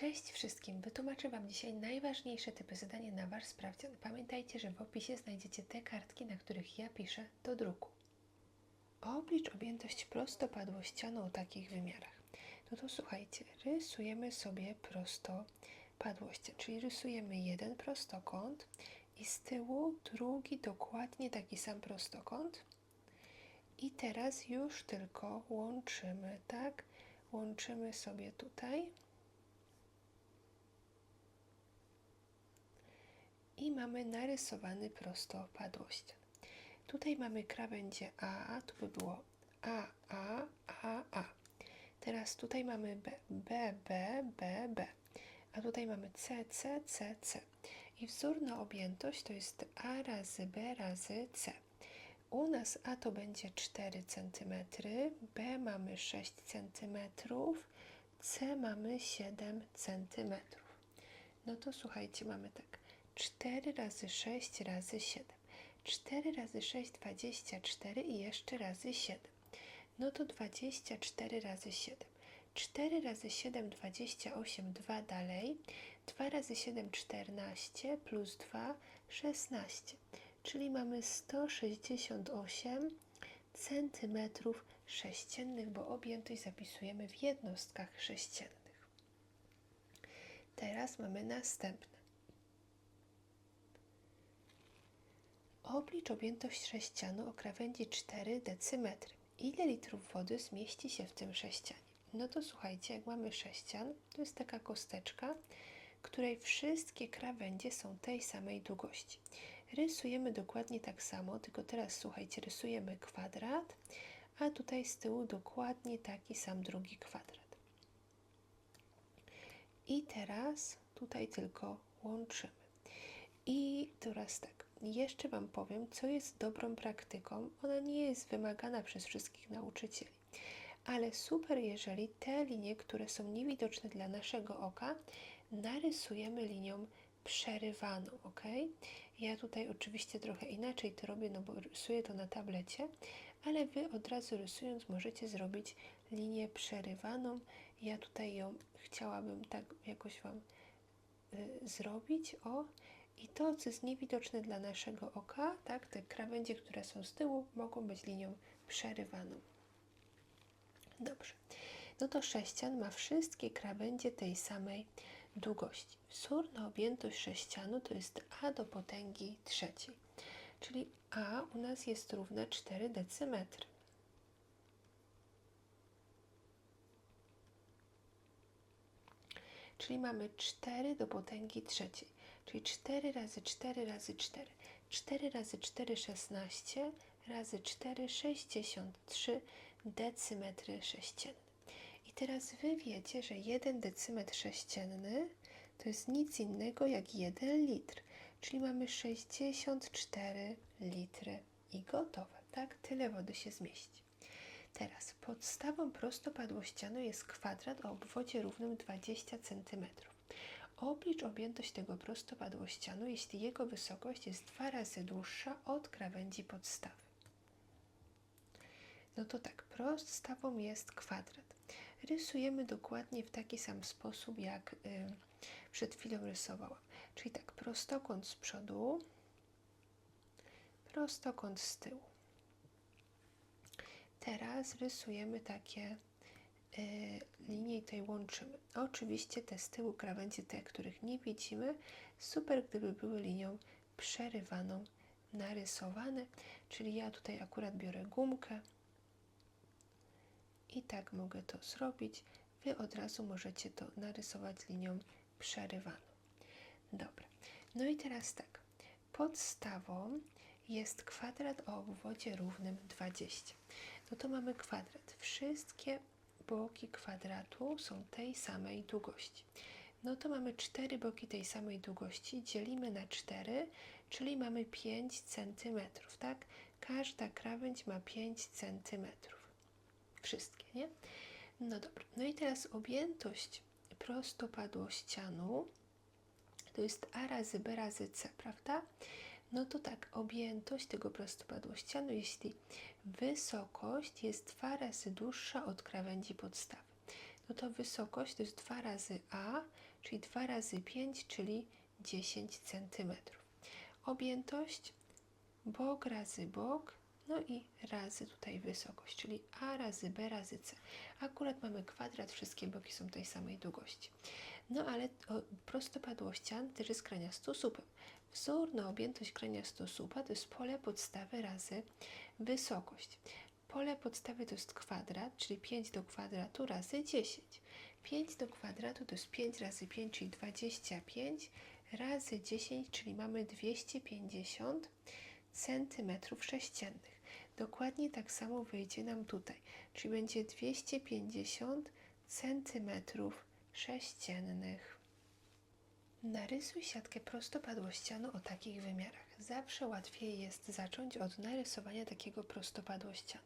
Cześć wszystkim! Wytłumaczę Wam dzisiaj najważniejsze typy zadania na Wasz sprawdzian. Pamiętajcie, że w opisie znajdziecie te kartki, na których ja piszę do druku. Oblicz objętość prostopadłościaną o takich wymiarach. No to słuchajcie, rysujemy sobie prostopadłościan, czyli rysujemy jeden prostokąt i z tyłu drugi dokładnie taki sam prostokąt. I teraz już tylko łączymy, tak? Łączymy sobie tutaj. I mamy narysowany prostopadłościan. Tutaj mamy krawędzie A, tu by było A, A, A, A. Teraz tutaj mamy B, B, B, B, B. A tutaj mamy C, C, C, C. I wzór na objętość to jest A razy B razy C. U nas A to będzie 4 cm, B mamy 6 cm, C mamy 7 cm. No to słuchajcie, mamy tak. 4 razy 6 razy 7. 4 razy 6, 24 i jeszcze razy 7. No to 24 razy 7. 4 razy 7, 28, 2 dalej. 2 razy 7, 14 plus 2, 16. Czyli mamy 168 centymetrów sześciennych, bo objętość zapisujemy w jednostkach sześciennych. Teraz mamy następne. Oblicz objętość sześcianu o krawędzi 4 decymetry. Ile litrów wody zmieści się w tym sześcianie? No to słuchajcie, jak mamy sześcian, to jest taka kosteczka, której wszystkie krawędzie są tej samej długości. Rysujemy dokładnie tak samo, tylko teraz słuchajcie, rysujemy kwadrat, a tutaj z tyłu dokładnie taki sam drugi kwadrat. I teraz tutaj tylko łączymy. I teraz tak, jeszcze Wam powiem, co jest dobrą praktyką. Ona nie jest wymagana przez wszystkich nauczycieli, ale super, jeżeli te linie, które są niewidoczne dla naszego oka, narysujemy linią przerywaną, ok? Ja tutaj oczywiście trochę inaczej to robię, no bo rysuję to na tablecie, ale Wy od razu rysując możecie zrobić linię przerywaną. Ja tutaj ją chciałabym tak jakoś Wam y, zrobić, o, i to, co jest niewidoczne dla naszego oka, tak, te krawędzie, które są z tyłu, mogą być linią przerywaną. Dobrze. No to sześcian ma wszystkie krawędzie tej samej długości. Wzór na objętość sześcianu to jest a do potęgi trzeciej. Czyli a u nas jest równe 4 decymetry. Czyli mamy 4 do potęgi trzeciej czyli 4 razy 4 razy 4. 4 razy 4 16 razy 4 63 decymetry sześcienne. I teraz Wy wiecie, że 1 decymetr sześcienny to jest nic innego jak 1 litr, czyli mamy 64 litry i gotowe, tak? Tyle wody się zmieści. Teraz podstawą prostopadłościanu jest kwadrat o obwodzie równym 20 cm. Oblicz objętość tego prostopadłościanu, jeśli jego wysokość jest dwa razy dłuższa od krawędzi podstawy. No to tak, podstawą jest kwadrat. Rysujemy dokładnie w taki sam sposób, jak y, przed chwilą rysowałam. Czyli tak, prostokąt z przodu, prostokąt z tyłu. Teraz rysujemy takie Y, linie tej łączymy. Oczywiście te z tyłu krawędzie, te, których nie widzimy, super gdyby były linią przerywaną, narysowane, czyli ja tutaj akurat biorę gumkę i tak mogę to zrobić. Wy od razu możecie to narysować linią przerywaną. Dobra, no i teraz tak, podstawą jest kwadrat o obwodzie równym 20. No to mamy kwadrat. Wszystkie boki kwadratu są tej samej długości. No to mamy cztery boki tej samej długości, dzielimy na 4, czyli mamy 5 cm, tak? Każda krawędź ma 5 cm. Wszystkie, nie? No dobra. No i teraz objętość prostopadłościanu to jest A razy B razy C, prawda? No to tak, objętość tego prostopadłościanu, jeśli wysokość jest dwa razy dłuższa od krawędzi podstawy, no to wysokość to jest dwa razy A, czyli 2 razy 5, czyli 10 cm. Objętość bok razy bok, no i razy tutaj wysokość, czyli a razy b razy c. Akurat mamy kwadrat, wszystkie boki są tej samej długości. No ale prostopadłościan też jest kraniastosłupem. Wzór na objętość kraniastosłupa to jest pole podstawy razy wysokość. Pole podstawy to jest kwadrat, czyli 5 do kwadratu razy 10. 5 do kwadratu to jest 5 razy 5, czyli 25 razy 10, czyli mamy 250 centymetrów sześciennych. Dokładnie tak samo wyjdzie nam tutaj, czyli będzie 250 centymetrów sześciennych. Narysuj siatkę prostopadłościanu o takich wymiarach. Zawsze łatwiej jest zacząć od narysowania takiego prostopadłościanu.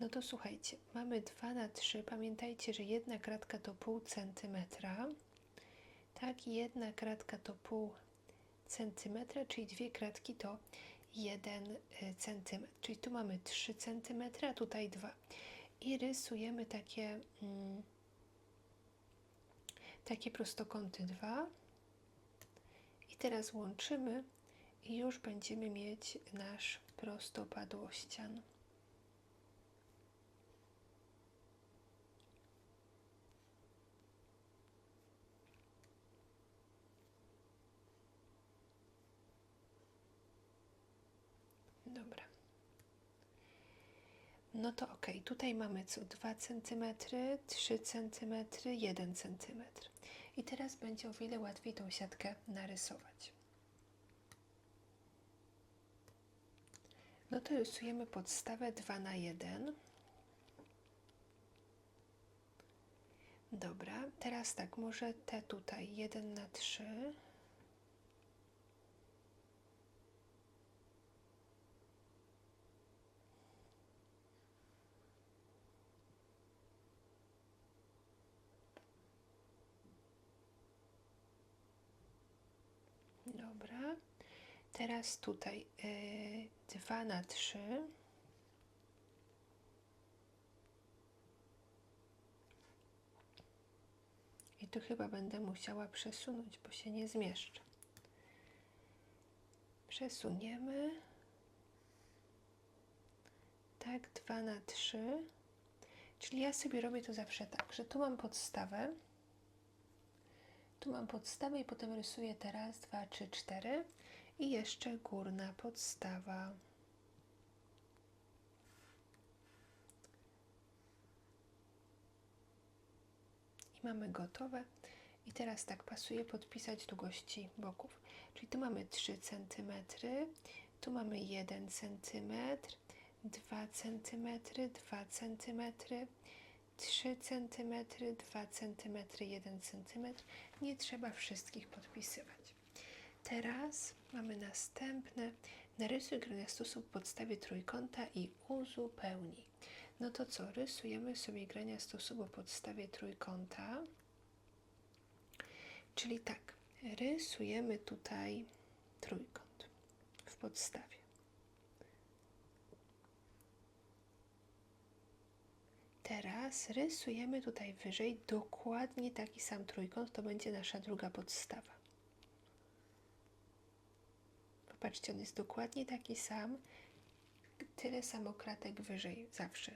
No to słuchajcie, mamy 2 na 3. Pamiętajcie, że jedna kratka to pół centymetra. Tak, jedna kratka to pół centymetra, czyli dwie kratki to 1 centymetr. Czyli tu mamy 3 centymetry, a tutaj 2. I rysujemy takie, mm, takie prostokąty 2. Teraz łączymy i już będziemy mieć nasz prostopadłościan. Dobra. No to ok, tutaj mamy co 2 cm, 3 cm, 1 cm. I teraz będzie o wiele łatwiej tą siatkę narysować. No to rysujemy podstawę 2 na 1. Dobra, teraz tak, może te tutaj 1 na 3. Teraz tutaj y, 2 na 3. I tu chyba będę musiała przesunąć, bo się nie zmieszczę. Przesuniemy. Tak, 2 na 3. Czyli ja sobie robię to zawsze tak, że tu mam podstawę. Tu mam podstawę i potem rysuję teraz 2, 3, 4 i jeszcze górna podstawa. I mamy gotowe. I teraz tak pasuje podpisać długości boków. Czyli tu mamy 3 cm, tu mamy 1 cm, 2 cm, 2 cm, 3 cm, 2 cm, 1 cm. Nie trzeba wszystkich podpisywać. Teraz mamy następne. Narysuj graniastosłup w podstawie trójkąta i uzupełnij. No to co? Rysujemy sobie graniastosłup o podstawie trójkąta. Czyli tak, rysujemy tutaj trójkąt w podstawie. Teraz rysujemy tutaj wyżej dokładnie taki sam trójkąt, to będzie nasza druga podstawa. Popatrzcie, on jest dokładnie taki sam, tyle samo kratek wyżej zawsze.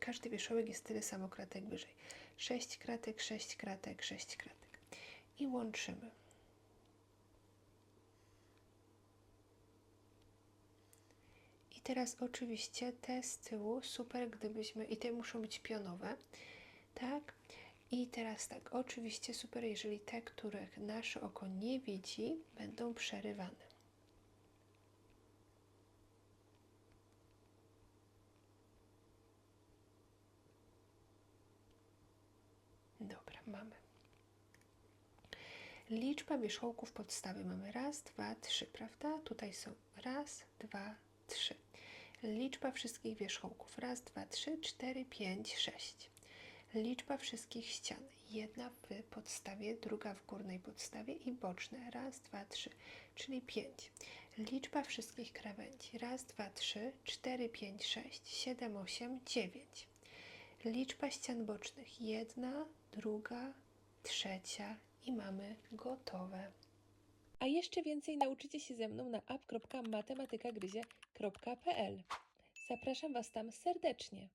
Każdy wierzchołek jest tyle samo kratek wyżej. 6 kratek, 6 kratek, 6 kratek. I łączymy. Teraz oczywiście te z tyłu, super gdybyśmy, i te muszą być pionowe, tak? I teraz tak, oczywiście super, jeżeli te, których nasze oko nie widzi, będą przerywane. Dobra, mamy. Liczba wierzchołków podstawy mamy raz, dwa, trzy, prawda? Tutaj są raz, dwa, trzy. Liczba wszystkich wierzchołków raz, dwa, trzy, cztery, pięć, sześć. Liczba wszystkich ścian. Jedna w podstawie, druga w górnej podstawie i boczne. Raz, dwa, trzy, czyli pięć. Liczba wszystkich krawędzi. Raz, dwa, trzy, cztery, pięć, sześć, siedem, osiem, dziewięć. Liczba ścian bocznych. Jedna, druga, trzecia I mamy gotowe. A jeszcze więcej nauczycie się ze mną na app.matematykagryzie.pl. Zapraszam Was tam serdecznie.